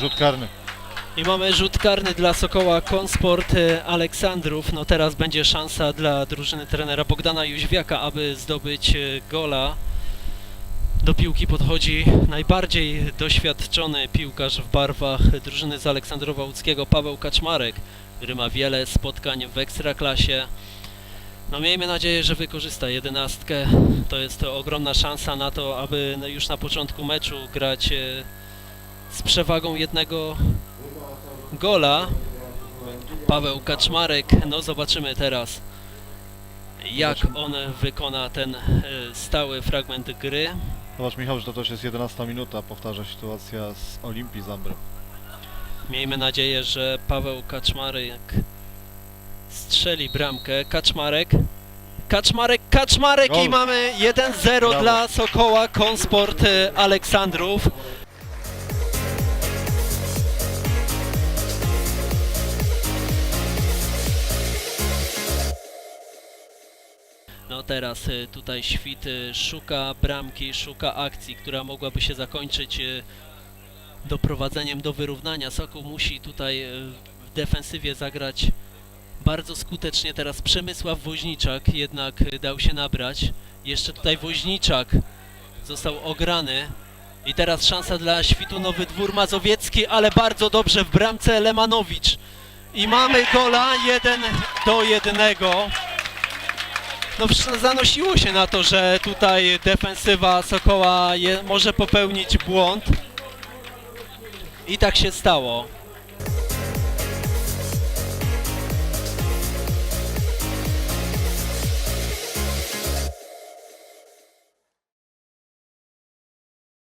Rzut karny. I mamy rzut karny dla Sokoła Konsport e, Aleksandrów. No teraz będzie szansa dla drużyny trenera Bogdana Jóźwiaka, aby zdobyć e, gola. Do piłki podchodzi najbardziej doświadczony piłkarz w barwach drużyny z Aleksandrowa Łódzkiego, Paweł Kaczmarek, który ma wiele spotkań w Ekstraklasie. No miejmy nadzieję, że wykorzysta jedenastkę. To jest to ogromna szansa na to, aby no, już na początku meczu grać e, z przewagą jednego gola. Paweł Kaczmarek, no zobaczymy teraz jak on wykona ten e, stały fragment gry. Zobacz Michał, że to też jest 11 minuta. Powtarza sytuacja z Olimpii Zambrem. Miejmy nadzieję, że Paweł Kaczmarek strzeli bramkę. Kaczmarek. Kaczmarek, Kaczmarek i Gol. mamy 1-0 Brawo. dla Sokoła Konsport e, Aleksandrów. No teraz e, tutaj Świt e, szuka bramki, szuka akcji, która mogłaby się zakończyć e, doprowadzeniem do wyrównania. Sokół musi tutaj w defensywie zagrać bardzo skutecznie. Teraz Przemysław Woźniczak jednak dał się nabrać. Jeszcze tutaj Woźniczak został ograny. I teraz szansa dla Świtu Nowy Dwór Mazowiecki, ale bardzo dobrze w bramce Lemanowicz. I mamy gola 1 do 1. No zanosiło się na to, że tutaj defensywa Sokoła je, może popełnić błąd. I tak się stało.